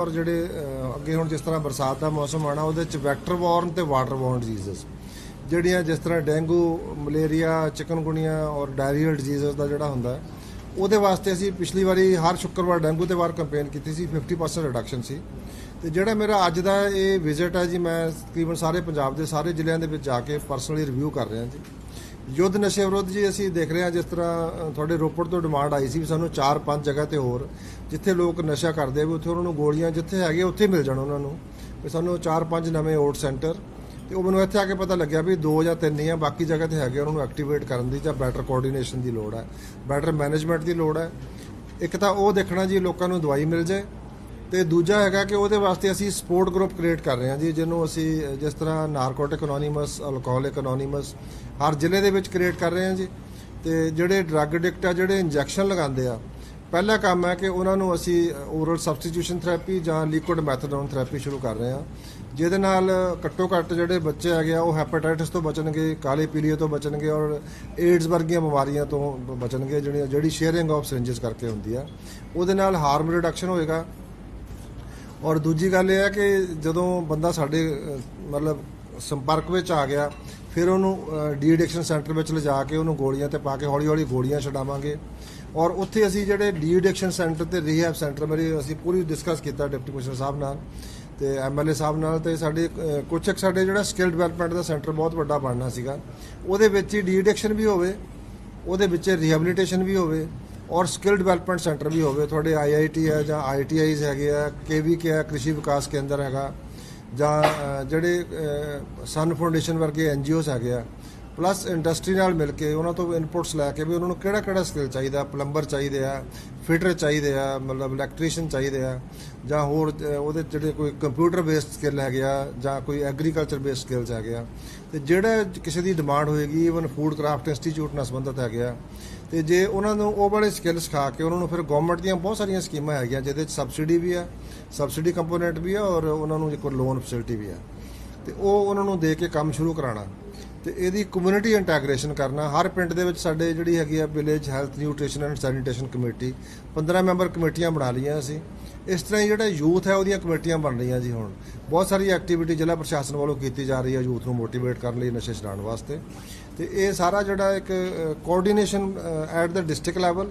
ਔਰ ਜਿਹੜੇ ਅੱਗੇ ਹੁਣ ਜਿਸ ਤਰ੍ਹਾਂ ਬਰਸਾਤ ਦਾ ਮੌਸਮ ਆਣਾ ਉਹਦੇ ਚ ਵੈਕਟਰ ਬੋਰਨ ਤੇ ਵਾਟਰ ਬੋਰਨ ਡਿਜ਼ੀਜ਼ਸ ਜਿਹੜੀਆਂ ਜਿਸ ਤਰ੍ਹਾਂ ਡੇਂਗੂ, ਮਲੇਰੀਆ ਚਿਕਨਗੁਨੀਆ ਔਰ ਡਾਇਰੀਅਲ ਡਿਜ਼ੀਜ਼ਸ ਦਾ ਜਿਹੜਾ ਹੁੰਦਾ, ਉਹਦੇ ਵਾਸਤੇ ਅਸੀਂ ਪਿਛਲੀ ਵਾਰੀ ਹਰ ਸ਼ੁੱਕਰਵਾਰ ਡੇਂਗੂ ਤੇ ਵਾਰ ਕੰਪੇਨ ਕੀਤੀ ਸੀ 50% ਰਿਡਕਸ਼ਨ ਸੀ। ਤੇ ਜਿਹੜਾ ਮੇਰਾ ਅੱਜ ਦਾ ਇਹ ਵਿਜ਼ਿਟ ਹੈ ਜੀ, ਮੈਂ ਤਕਰੀਬਨ ਸਾਰੇ ਪੰਜਾਬ ਦੇ ਸਾਰੇ ਜ਼ਿਲ੍ਹਿਆਂ ਦੇ ਵਿੱਚ ਜਾ ਕੇ ਪਰਸਨਲੀ ਰਿਵਿਊ ਕਰ ਰਿਹਾ ਜੀ। ਯੁੱਧ ਨਸ਼ੇ ਵਿਰੁੱਧ ਜੀ ਅਸੀਂ ਦੇਖ ਰਹੇ ਹਾਂ ਜਿਸ ਤਰ੍ਹਾਂ ਤੁਹਾਡੇ ਰੋਪੜ ਤੋਂ ਡਿਮਾਂਡ ਆਈ ਸੀ ਵੀ ਸਾਨੂੰ 4-5 ਜਗ੍ਹਾ ਤੇ ਹੋਰ ਜਿੱਥੇ ਲੋਕ ਨਸ਼ਾ ਕਰਦੇ ਆ, ਵੀ ਉੱਥੇ ਉਹਨਾਂ ਨੂੰ ਗੋਲੀਆਂ ਜਿੱਥੇ ਹੈਗੇ ਉੱਥੇ ਮਿਲ ਜਾਣ ਉਹਨਾਂ ਨੂੰ। ਵੀ ਸਾਨੂੰ 4-5 ਨਵੇਂ ਓਟ ਸੈਂਟਰ। ਤੇ ਉਹ ਮੈਨੂੰ ਇੱਥੇ ਆ ਕੇ ਪਤਾ ਲੱਗਿਆ ਵੀ ਦੋ ਜਾਂ ਤਿੰਨ ਹੀ ਆ, ਬਾਕੀ ਜਗ੍ਹਾ ਤੇ ਹੈਗੇ ਉਹਨਾਂ ਨੂੰ ਐਕਟੀਵੇਟ ਕਰਨ ਦੀ ਜਾਂ ਬੈਟਰ ਕੋਆਰਡੀਨੇਸ਼ਨ ਦੀ ਲੋੜ ਹੈ, ਬੈਟਰ ਮੈਨੇਜਮੈਂਟ ਦੀ ਲੋੜ ਹੈ। ਇੱਕ ਤਾਂ ਉਹ ਦੇਖਣਾ ਜੀ ਲੋਕਾਂ ਨੂੰ ਦਵਾਈ ਮਿਲ ਜਾਏ ਤੇ ਦੂਜਾ ਹੈਗਾ ਕਿ ਉਹਦੇ ਵਾਸਤੇ ਅਸੀਂ ਸਪੋਰਟ ਗਰੁੱਪ ਕ੍ਰੀਏਟ ਕਰ ਰਹੇ ਹਾਂ ਜੀ, ਜਿਹਨੂੰ ਅਸੀਂ ਜਿਸ ਤਰ੍ਹਾਂ ਨਾਰਕੋਟਿਕ ਅਨੋਨਿਮਸ ਅਲਕੋਹਲਿਕ ਅਨੋਨਿਮਸ ਹਰ ਜ਼ਿਲ੍ਹੇ ਦੇ ਵਿੱਚ ਕ੍ਰੀਏਟ ਕਰ ਰਹੇ ਹਾਂ ਜੀ। ਤੇ ਜਿਹੜੇ ਡਰੱਗ ਐਡਿਕਟ ਆ, ਜਿਹੜੇ ਇੰਜੈਕਸ਼ਨ ਲਗਾਉਂਦੇ ਆ, ਪਹਿਲਾ ਕੰਮ ਹੈ ਕਿ ਉਹਨਾਂ ਨੂੰ ਅਸੀਂ ਓਰਲ ਸਬਸਟੀਟਿਊਸ਼ਨ ਥੈਰੇਪੀ ਜਾਂ ਲਿਕੁਇਡ ਮੈਥਡੋਨ ਥੈਰੇਪੀ ਸ਼ੁਰੂ ਕਰ ਰਹੇ ਹਾਂ। ਜਿਹਦੇ ਨਾਲ ਘੱਟੋ ਘੱਟ ਜਿਹੜੇ ਬੱਚੇ ਹੈਗੇ ਆ, ਉਹ ਹੈਪੇਟਾਈਟਸ ਤੋਂ ਬਚਣਗੇ, ਕਾਲੇ ਪੀਲੀਏ ਤੋਂ ਬਚਣਗੇ ਔਰ ਏਡਜ਼ ਵਰਗੀਆਂ ਬਿਮਾਰੀਆਂ ਤੋਂ ਬਚਣਗੇ, ਜਿਹੜੀਆਂ, ਜਿਹੜੀ ਸ਼ੇਅਰਿੰਗ ਆਫ ਸਿਰਿੰਜਸ ਕਰਕੇ ਹੁੰਦੀ ਆ। ਉਹਦੇ ਨਾਲ ਹਾਰਮ ਰਿਡਕਸ਼ਨ ਹੋਏਗਾ ਔਰ ਦੂਜੀ ਗੱਲ ਇਹ ਹੈ ਕਿ ਜਦੋਂ ਬੰਦਾ ਸਾਡੇ ਮਤਲਬ ਸੰਪਰਕ ਵਿੱਚ ਆ ਗਿਆ ਫਿਰ ਉਹਨੂੰ ਡੀ ਐਡਿਕਸ਼ਨ ਸੈਂਟਰ ਵਿੱਚ ਲਿਜਾ ਕੇ ਉਹਨੂੰ ਗੋਲੀਆਂ ਤੇ ਪਾ ਕੇ ਹੌਲੀ ਹੌਲੀ ਗੋਲੀਆਂ ਛਡਾਵਾਂਗੇ। ਔਰ ਉੱਥੇ ਅਸੀਂ ਜਿਹੜੇ ਡੀ ਐਡਿਕਸ਼ਨ ਸੈਂਟਰ ਤੇ ਰੀਹੈਬ ਸੈਂਟਰ ਮੇਰੀ ਅਸੀਂ ਪੂਰੀ ਡਿਸਕਸ ਕੀਤਾ ਡਿਪਟੀ ਕਮਿਸ਼ਨਰ ਸਾਹਿਬ ਨਾਲ ਤੇ ਐਮਐਲਏ ਸਾਹਿਬ ਨਾਲ ਤੇ ਸਾਡੇ ਅਹ, ਕੁਛ ਇੱਕ ਸਾਡੇ ਜਿਹੜਾ ਸਕਿੱਲ ਡਿਵੈਲਪਮੈਂਟ ਦਾ ਸੈਂਟਰ ਬਹੁਤ ਵੱਡਾ ਬਣਨਾ ਸੀਗਾ। ਉਹਦੇ ਵਿੱਚ ਹੀ ਡੀ ਐਡਿਕਸ਼ਨ ਵੀ ਹੋਵੇ ਉਹਦੇ ਵਿੱਚ ਰਿਹੈਬਿਲਿਟੇਸ਼ਨ ਵੀ ਹੋਵੇ। ਔਰ ਸਕਿੱਲ ਡਿਵੈਲਪਮੈਂਟ ਸੈਂਟਰ ਵੀ ਹੋਵੇ, ਤੁਹਾਡੇ ਆਈਆਈਟੀ ਹੈ ਜਾਂ ਆਈਟੀਆਈਜ਼ ਹੈਗੇ ਆ ਕੇਵੀਕੇ ਹੈ, ਕ੍ਰਿਸ਼ੀ ਵਿਕਾਸ ਕੇਂਦਰ ਹੈਗਾ, ਜਾਂ ਜਿਹੜੇ ਸਨ ਫਾਊਂਡੇਸ਼ਨ ਵਰਗੇ ਐਨਜੀਓਜ਼ ਹੈਗੇ ਆ ਪਲੱਸ ਇੰਡਸਟਰੀ ਨਾਲ ਮਿਲ ਕੇ ਉਹਨਾਂ ਤੋਂ ਇਨਪੁਟਸ ਲੈ ਕੇ ਵੀ ਉਹਨਾਂ ਨੂੰ ਕਿਹੜਾ ਕਿਹੜਾ ਸਕਿੱਲ ਚਾਹੀਦਾ ਪਲੰਬਰ ਚਾਹੀਦੇ ਆ ਫਿਟਰ ਚਾਹੀਦੇ ਆ, ਮਤਲਬ ਇਲੈਕਟ੍ਰੀਸ਼ੀਅਨ ਚਾਹੀਦੇ ਆ, ਜਾਂ ਹੋਰ ਉਹਦੇ ਜਿਹੜੇ ਕੋਈ ਕੰਪਿਊਟਰ ਬੇਸਡ ਸਕਿੱਲ ਹੈਗੇ ਆ, ਜਾਂ ਕੋਈ ਐਗਰੀਕਲਚਰ ਬੇਸਡ ਸਕਿੱਲਸ ਹੈਗੇ ਆ। ਤੇ ਜਿਹੜਾ ਕਿਸੇ ਦੀ ਡਿਮਾਂਡ ਹੋਏਗੀ ਇਵਨ ਫੂਡ ਕਰਾਫਟ ਇੰਸਟੀਚਿਊਟ ਨਾਲ ਸੰਬੰਧਿਤ ਹੈਗੇ ਆ, ਤੇ ਜੇ ਉਹਨਾਂ ਨੂੰ ਉਹ ਵਾਲੇ ਸਕਿੱਲ ਸਿਖਾ ਕੇ ਉਹਨਾਂ ਨੂੰ ਫਿਰ ਗਵਰਨਮੈਂਟ ਦੀਆਂ ਬਹੁਤ ਸਾਰੀਆਂ ਸਕੀਮਾਂ ਹੈਗੀਆਂ, ਜਿਹਦੇ ਵਿੱਚ ਸਬਸਿਡੀ ਵੀ ਆ ਸਬਸਿਡੀ ਕੰਪੋਨੈਂਟ ਵੀ ਆ, ਔਰ ਉਹਨਾਂ ਨੂੰ ਇੱਕ ਲੋਨ ਫੈਸਿਲਿਟੀ ਵੀ ਆ। ਤੇ ਉਹ ਉਹਨਾਂ ਨੂੰ ਦੇ ਕੇ ਕੰਮ ਸ਼ੁਰੂ ਕਰਾਉਣਾ। ਤੇ ਇਹਦੀ ਕਮਿਊਨਿਟੀ ਇੰਟੈਗ੍ਰੇਸ਼ਨ ਕਰਨਾ। ਹਰ ਪਿੰਡ ਦੇ ਵਿੱਚ ਸਾਡੇ ਜਿਹੜੀ ਹੈਗੀ ਆ village health nutrition and sanitation committee 15 member ਕਮੇਟੀਆਂ ਬਣਾ ਲਈਆਂ ਅਸੀਂ। ਇਸ ਤਰ੍ਹਾਂ ਹੀ ਜਿਹੜਾ ਯੂਥ ਹੈ, ਉਹਦੀਆਂ ਕਮੇਟੀਆਂ ਬਣ ਰਹੀਆਂ ਜੀ ਹੁਣ। ਬਹੁਤ ਸਾਰੀ ਐਕਟੀਵਿਟੀ ਜ਼ਿਲ੍ਹਾ ਪ੍ਰਸ਼ਾਸਨ ਵੱਲੋਂ ਕੀਤੀ ਜਾ ਰਹੀ ਹੈ ਯੂਥ ਨੂੰ ਮੋਟੀਵੇਟ ਕਰਨ ਲਈ ਨਸ਼ੇ ਛਡਾਉਣ ਵਾਸਤੇ। ਤੇ ਇਹ ਸਾਰਾ ਜਿਹੜਾ ਇੱਕ coordination at the district level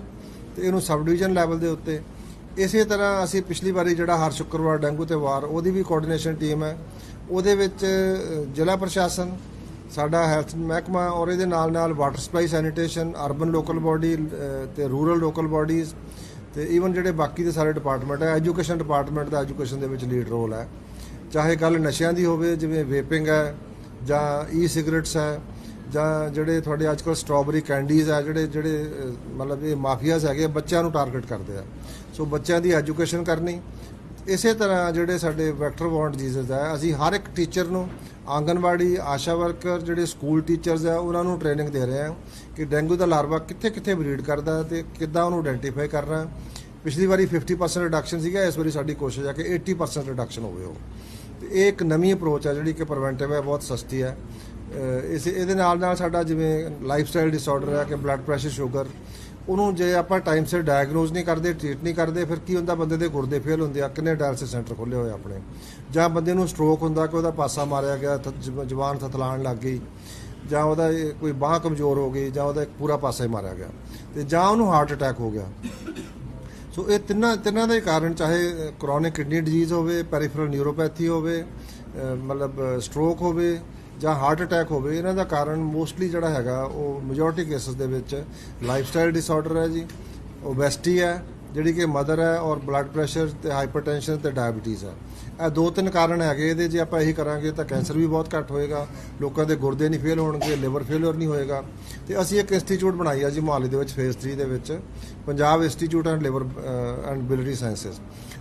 ਤੇ ਇਹਨੂੰ ਸਬ ਡਿਵੀਜ਼ਨ ਲੈਵਲ ਦੇ ਉੱਤੇ। ਇਸੇ ਤਰ੍ਹਾਂ ਅਸੀਂ ਪਿਛਲੀ ਵਾਰੀ ਜਿਹੜਾ ਹਰ ਸ਼ੁੱਕਰਵਾਰ ਡੈਂਗੂ ਤੇ ਵਾਰ, ਉਹਦੀ ਵੀ ਕੋਆਰਡੀਨੇਸ਼ਨ ਟੀਮ ਹੈ। ਉਹਦੇ ਵਿੱਚ ਜ਼ਿਲ੍ਹਾ ਪ੍ਰਸ਼ਾਸਨ ਸਾਡਾ ਹੈਲਥ ਮਹਿਕਮਾ ਔਰ ਇਹਦੇ ਨਾਲ ਨਾਲ water supply sanitation, urban local body ਤੇ ਰੂਰਲ ਲੋਕਲ ਬਾਡੀਜ਼, ਤੇ ਈਵਨ ਜਿਹੜੇ ਬਾਕੀ ਦੇ ਸਾਰੇ ਡਿਪਾਰਟਮੈਂਟ ਹੈ ਐਜੂਕੇਸ਼ਨ ਡਿਪਾਰਟਮੈਂਟ ਦਾ ਐਜੂਕੇਸ਼ਨ ਦੇ ਵਿੱਚ ਲੀਡ ਰੋਲ ਹੈ। ਚਾਹੇ ਗੱਲ ਨਸ਼ਿਆਂ ਦੀ ਹੋਵੇ, ਜਿਵੇਂ ਵੇਪਿੰਗ ਹੈ, ਜਾਂ ਈ ਸਿਗਰਟਸ ਹੈ, ਜਾਂ ਜਿਹੜੇ ਤੁਹਾਡੇ ਅੱਜਕੱਲ ਸਟ੍ਰਾਬੇਰੀ ਕੈਂਡੀਜ਼ ਆ ਜਿਹੜੇ ਜਿਹੜੇ ਮਤਲਬ ਇਹ ਮਾਫੀਆਜ਼ ਹੈਗੇ ਬੱਚਿਆਂ ਨੂੰ ਟਾਰਗੇਟ ਕਰਦੇ ਆ। ਸੋ ਬੱਚਿਆਂ ਦੀ ਐਜੂਕੇਸ਼ਨ ਕਰਨੀ ਇਸੇ ਤਰ੍ਹਾਂ ਜਿਹੜੇ ਸਾਡੇ ਵੈਕਟਰ ਬੌਂਡ ਡਿਜ਼ੀਜ਼ ਹੈ, ਅਸੀਂ ਹਰ ਇੱਕ ਟੀਚਰ ਨੂੰ ਆਂਗਨਵਾੜੀ ਆਸ਼ਾ ਵਰਕਰ, ਜਿਹੜੇ ਸਕੂਲ ਟੀਚਰਸ ਆ ਉਹਨਾਂ ਨੂੰ ਟ੍ਰੇਨਿੰਗ ਦੇ ਰਹੇ ਹਾਂ ਕਿ ਡੈਂਗੂ ਦਾ ਲਾਰਵਾ ਕਿੱਥੇ ਕਿੱਥੇ ਬਰੀਡ ਕਰਦਾ ਹੈ ਤੇ ਕਿੱਦਾਂ ਉਹਨੂੰ ਆਇਡੈਂਟੀਫਾਈ ਕਰਨਾ ਪਿਛਲੀ ਵਾਰੀ 50% ਰਿਡਕਸ਼ਨ ਸੀਗਾ, ਇਸ ਵਾਰੀ ਸਾਡੀ ਕੋਸ਼ਿਸ਼ ਹੈ ਕਿ 80% ਰਿਡਕਸ਼ਨ ਹੋਵੇ ਉਹ। ਤੇ ਇਹ ਇੱਕ ਨਵੀਂ ਅਪਰੋਚ ਹੈ ਜਿਹੜੀ ਕਿ ਪ੍ਰੀਵੈਂਟਿਵ ਹੈ, ਬਹੁਤ ਸਸਤੀ ਹੈ। ਇਸ, ਇਹਦੇ ਨਾਲ ਨਾਲ ਸਾਡਾ ਜਿਵੇਂ ਲਾਈਫ ਸਟਾਈਲ ਡਿਸਆਰਡਰ ਹੈ, ਕਿ ਬਲੱਡ ਪ੍ਰੈਸ਼ਰ ਸ਼ੂਗਰ ਉਹਨੂੰ ਜੇ ਆਪਾਂ ਟਾਈਮ ਸਿਰ ਡਾਇਗਨੋਸ ਨਹੀਂ ਕਰਦੇ ਟ੍ਰੀਟ ਨਹੀਂ ਕਰਦੇ, ਫਿਰ ਕੀ ਹੁੰਦਾ? ਬੰਦੇ ਦੇ ਗੁਰਦੇ ਫੇਲ ਹੁੰਦੇ ਆ। ਕਿੰਨੇ ਡਾਇਲਸਿਸ ਸੈਂਟਰ ਖੋਲੇ ਹੋਏ ਆਪਣੇ। ਜਾਂ ਬੰਦੇ ਨੂੰ ਸਟ੍ਰੋਕ ਹੁੰਦਾ ਕਿ ਉਹਦਾ ਪਾਸਾ ਮਾਰਿਆ ਗਿਆ ਥ- ਜਵਾਨ ਥਤਲਾਣ ਲੱਗ ਗਈ, ਜਾਂ ਉਹਦਾ ਕੋਈ ਬਾਹ ਕਮਜ਼ੋਰ ਹੋ ਗਈ, ਜਾਂ ਉਹਦਾ ਇੱਕ ਪੂਰਾ ਪਾਸਾ ਹੀ ਮਾਰਿਆ ਗਿਆ, ਤੇ ਜਾਂ ਉਹਨੂੰ ਹਾਰਟ ਅਟੈਕ ਹੋ ਗਿਆ। ਸੋ ਇਹ ਤਿੰਨਾਂ ਤਿੰਨਾਂ ਦੇ ਕਾਰਨ, ਚਾਹੇ ਕ੍ਰੋਨਿਕ ਕਿਡਨੀ ਡਿਜ਼ੀਜ਼ ਹੋਵੇ ਪੈਰੀਫਰਲ ਨਿਊਰੋਪੈਥੀ ਹੋਵੇ ਮਤਲਬ ਸਟ੍ਰੋਕ ਹੋਵੇ ਜਾਂ ਹਾਰਟ ਅਟੈਕ ਹੋਵੇ, ਇਹਨਾਂ ਦਾ ਕਾਰਨ ਮੋਸਟਲੀ ਜਿਹੜਾ ਹੈਗਾ, ਉਹ ਮੈਜੋਰਟੀ ਕੇਸਸ ਦੇ ਵਿੱਚ ਲਾਈਫ ਸਟਾਈਲ ਡਿਸਆਰਡਰ ਹੈ ਜੀ ਓਬੈਸਿਟੀ ਹੈ, ਜਿਹੜੀ ਕਿ ਮਦਰ ਹੈ ਔਰ ਬਲੱਡ ਪ੍ਰੈਸ਼ਰ ਤੇ ਹਾਈਪਰਟੈਂਸ਼ਨ ਤੇ ਡਾਇਬੀਟੀਜ਼ ਹੈ। ਇਹ ਦੋ ਤਿੰਨ ਕਾਰਨ ਹੈਗੇ, ਇਹਦੇ ਜੇ ਆਪਾਂ ਇਹੀ ਕਰਾਂਗੇ ਤਾਂ ਕੈਂਸਰ ਵੀ ਬਹੁਤ ਘੱਟ ਹੋਏਗਾ, ਲੋਕਾਂ ਦੇ ਗੁਰਦੇ ਨਹੀਂ ਫੇਲ ਹੋਣਗੇ ਲਿਵਰ ਫੇਲਰ ਨਹੀਂ ਹੋਏਗਾ। ਤੇ ਅਸੀਂ ਇੱਕ ਇੰਸਟੀਚਿਊਟ ਬਣਾਈ ਆ ਜੀ ਮੁਹਾਲੀ ਦੇ ਵਿੱਚ ਫੇਸ 3 ਦੇ ਵਿੱਚ, Punjab institute and liver and biliary sciences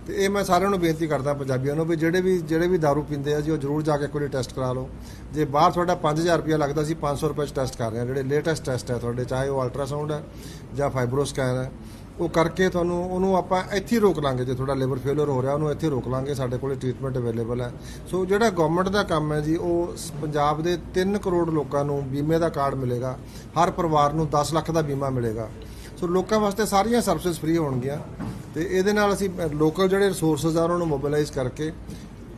ਤੇ ਇਹ ਮੈਂ ਸਾਰਿਆਂ ਨੂੰ ਬੇਨਤੀ ਕਰਦਾ ਪੰਜਾਬੀਆਂ ਨੂੰ ਵੀ ਜਿਹੜੇ ਵੀ ਜਿਹੜੇ ਵੀ दारू ਪੀਂਦੇ ਆ ਜੀ, ਉਹ ਜ਼ਰੂਰ ਜਾ ਕੇ ਇੱਕ ਵਾਰੀ ਟੈਸਟ ਕਰਾ ਲਓ। ਜੇ ਬਾਹਰ ਤੁਹਾਡਾ 5000 ਰੁਪਇਆ ਲੱਗਦਾ ਸੀ 500 ਰੁਪਏ ਚ ਟੈਸਟ ਕਰ ਰਹੇ ਆ ਜਿਹੜੇ ਲੇਟੈਸਟ ਟੈਸਟ ਹੈ ਤੁਹਾਡੇ, ਚਾਹੇ ਉਹ ਅਲਟਰਾਸਾਊਂਡ ਹੈ ਜਾਂ ਫਾਈਬਰੋ ਸਕੈਨ ਹੈ, ਉਹ ਕਰਕੇ ਤੁਹਾਨੂੰ ਉਹਨੂੰ ਆਪਾਂ ਇੱਥੇ ਹੀ ਰੋਕ ਲਾਂਗੇ ਜੇ ਤੁਹਾਡਾ ਲਿਵਰ ਫੇਲਰ ਹੋ ਰਿਹਾ, ਉਹਨੂੰ ਇੱਥੇ ਰੋਕ ਲਾਂਗੇ, ਸਾਡੇ ਕੋਲੇ ਟ੍ਰੀਟਮੈਂਟ ਅਵੇਲੇਬਲ ਹੈ। ਸੋ ਜਿਹੜਾ ਗਵਰਨਮੈਂਟ ਦਾ ਕੰਮ ਹੈ ਜੀ, ਉਹ ਪੰਜਾਬ ਦੇ 3 ਕਰੋੜ ਲੋਕਾਂ ਨੂੰ ਬੀਮੇ ਦਾ ਕਾਰਡ ਮਿਲੇਗਾ। ਹਰ ਪਰਿਵਾਰ ਨੂੰ 10 ਲੱਖ ਦਾ ਬੀਮਾ ਮਿਲੇਗਾ। ਸੋ ਲੋਕਾਂ ਵਾਸਤੇ ਸਾਰੀਆਂ ਸਰਵਿਸਿਜ਼ ਫ੍ਰੀ ਹੋਣਗੀਆਂ ਤੇ ਇਹਦੇ ਨਾਲ ਅਸੀਂ ਲੋਕਲ ਜਿਹੜੇ ਰਿਸੋਰਸਸ ਆ, ਉਹਨਾਂ ਨੂੰ ਮੋਬਿਲਾਈਜ਼ ਕਰਕੇ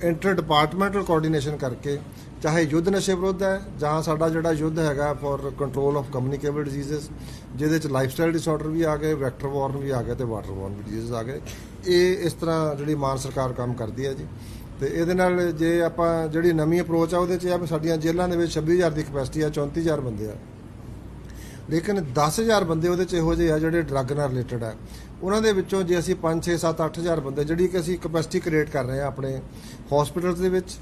ਇੰਟਰ ਡਿਪਾਰਟਮੈਂਟਲ ਕੋਆਰਡੀਨੇਸ਼ਨ ਕਰਕੇ, ਚਾਹੇ ਯੁੱਧ ਨਸ਼ੇ ਵਿਰੁੱਧ ਹੈ, ਜਾਂ ਸਾਡਾ ਜਿਹੜਾ ਯੁੱਧ ਹੈਗਾ for control of communicable diseases ਜਿਹਦੇ ਚ ਲਾਈਫਸਟਾਈਲ ਡਿਸਆਰਡਰ ਵੀ ਆ ਗਏ ਵੈਕਟਰ ਵਾਰਨ ਵੀ ਆ ਗਏ ਤੇ ਵਾਟਰ ਵਾਰਨ ਵੀ ਡਿਜ਼ੀਜ਼ ਆ ਗਏ। ਇਹ ਇਸ ਤਰ੍ਹਾਂ ਜਿਹੜੀ ਮਾਨ ਸਰਕਾਰ ਕੰਮ ਕਰਦੀ ਹੈ ਜੀ। ਤੇ ਇਹਦੇ ਨਾਲ ਜੇ ਆਪਾਂ ਜਿਹੜੀ ਨਵੀਂ ਅਪਰੋਚ ਆ, ਉਹਦੇ ਚ ਆ ਵੀ ਸਾਡੀਆਂ ਜੇਲ੍ਹਾਂ ਦੇ ਵਿੱਚ 26000 ਦੀ ਕਪੈਸਿਟੀ ਆ 34000 ਬੰਦੇ ਆ। ਲੇਕਿਨ 10000 ਬੰਦੇ ਉਹਦੇ ਚ ਇਹੋ ਜਿਹੇ ਆ ਜਿਹੜੇ ਡਰੱਗ ਨਾਲ ਰਿਲੇਟਡ ਆ। ਉਹਨਾਂ ਦੇ ਵਿੱਚੋਂ ਜੇ ਅਸੀਂ 5 6 7 8000 ਬੰਦੇ, ਜਿਹੜੀ ਕਿ ਅਸੀਂ ਕਪੈਸਿਟੀ ਕ੍ਰੀਏਟ ਕਰ ਰਹੇ ਆ ਆਪਣੇ ਹਸਪੀਟਲਸ ਦੇ ਵਿੱਚ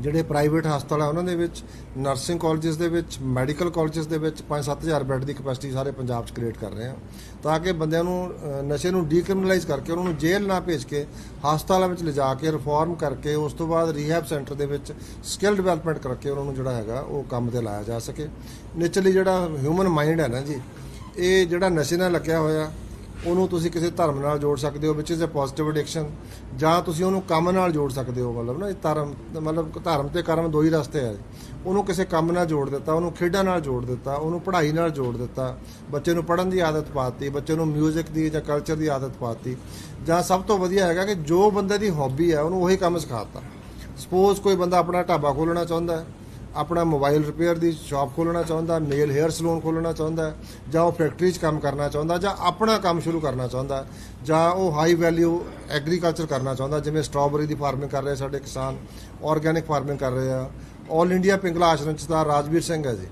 ਜਿਹੜੇ ਪ੍ਰਾਈਵੇਟ ਹਸਪਤਾਲ ਆ, ਉਹਨਾਂ ਦੇ ਵਿੱਚ, ਨਰਸਿੰਗ ਕਾਲਜਸ ਦੇ ਵਿੱਚ, ਮੈਡੀਕਲ ਕਾਲਜਸ ਦੇ ਵਿੱਚ 5-7000 ਬੈੱਡ ਦੀ ਕਪੈਸਿਟੀ ਸਾਰੇ ਪੰਜਾਬ 'ਚ ਕ੍ਰੀਏਟ ਕਰ ਰਹੇ ਆ। ਤਾਂ ਕਿ ਬੰਦਿਆਂ ਨੂੰ ਨਸ਼ੇ ਨੂੰ ਡੀਕ੍ਰਿਮੀਨਲਾਈਜ਼ ਕਰਕੇ ਉਹਨਾਂ ਨੂੰ ਜੇਲ੍ਹ ਨਾ ਭੇਜ ਕੇ ਹਸਪਤਾਲਾਂ ਵਿੱਚ ਲਿਜਾ ਕੇ, ਰਿਫਾਰਮ ਕਰਕੇ, ਉਸ ਤੋਂ ਬਾਅਦ ਰੀਹੈਬ ਸੈਂਟਰ ਦੇ ਵਿੱਚ ਸਕਿੱਲ ਡਿਵੈਲਪਮੈਂਟ ਕਰਕੇ ਉਹਨਾਂ ਨੂੰ ਜਿਹੜਾ ਹੈਗਾ, ਉਹ ਕੰਮ ਤੇ ਲਾਇਆ ਜਾ ਸਕੇ। ਨੇਚਰਲੀ ਜਿਹੜਾ ਹਿਊਮਨ ਮਾਈਂਡ ਹੈ ਨਾ ਜੀ, ਇਹ ਜਿਹੜਾ ਨਸ਼ੇ ਨਾਲ ਲੱਗਿਆ ਹੋਇਆ ਉਹਨੂੰ ਤੁਸੀਂ ਕਿਸੇ ਧਰਮ ਨਾਲ ਜੋੜ ਸਕਦੇ ਹੋ ਵਿਚ ਇਜ਼ ਅ ਪੋਜ਼ਿਟਿਵ ਐਡਿਕਸ਼ਨ ਜਾਂ ਤੁਸੀਂ ਉਹਨੂੰ ਕੰਮ ਨਾਲ ਜੋੜ ਸਕਦੇ ਹੋ, ਮਤਲਬ ਨਾ, ਇਹ ਧਰਮ, ਮਤਲਬ ਧਰਮ ਤੇ ਕਰਮ ਦੋ ਹੀ ਰਸਤੇ ਆ। ਉਹਨੂੰ ਕਿਸੇ ਕੰਮ ਨਾਲ ਜੋੜ ਦਿੱਤਾ, ਉਹਨੂੰ ਖੇਡਾਂ ਨਾਲ ਜੋੜ ਦਿੱਤਾ, ਉਹਨੂੰ ਪੜ੍ਹਾਈ ਨਾਲ ਜੋੜ ਦਿੱਤਾ, ਬੱਚੇ ਨੂੰ ਪੜ੍ਹਨ ਦੀ ਆਦਤ ਪਾਤੀ, ਬੱਚੇ ਨੂੰ 뮤직 ਦੀ ਜਾਂ ਕਲਚਰ ਦੀ ਆਦਤ ਪਾਤੀ, ਜਾਂ ਸਭ ਤੋਂ ਵਧੀਆ ਹੈਗਾ ਕਿ ਜੋ ਬੰਦੇ ਦੀ ਹੌਬੀ ਹੈ ਉਹਨੂੰ ਉਹੀ ਕੰਮ ਸਿਖਾਤਾ ਸਪੋਜ਼ ਕੋਈ ਬੰਦਾ ਆਪਣਾ ਢਾਬਾ ਖੋਲਣਾ ਚਾਹੁੰਦਾ ਹੈ ਆਪਣਾ ਮੋਬਾਈਲ ਰਿਪੇਅਰ ਦੀ ਸ਼ਾਪ ਖੋਲਣਾ ਚਾਹੁੰਦਾ ਮੇਲ ਹੇਅਰ ਸਲੂਨ ਖੋਲਣਾ ਚਾਹੁੰਦਾ ਜਾਂ ਉਹ ਫੈਕਟਰੀ 'ਚ ਕੰਮ ਕਰਨਾ ਚਾਹੁੰਦਾ ਜਾਂ ਆਪਣਾ ਕੰਮ ਸ਼ੁਰੂ ਕਰਨਾ ਚਾਹੁੰਦਾ ਜਾਂ ਉਹ ਹਾਈ ਵੈਲਿਊ ਐਗਰੀਕਲਚਰ ਕਰਨਾ ਚਾਹੁੰਦਾ ਜਿਵੇਂ ਸਟ੍ਰਾਬੇਰੀ ਦੀ ਫਾਰਮਿੰਗ ਕਰ ਰਹੇ ਸਾਡੇ ਕਿਸਾਨ ਆਰਗੈਨਿਕ ਫਾਰਮਿੰਗ ਕਰ ਰਹੇ ਆ। 올 ਇੰਡੀਆ ਪਿੰਗਲਾ ਆਸ਼ਰਮ 'ਚ ਦਾ ਰਾਜਵੀਰ ਸਿੰਘ ਹੈ ਜੀ।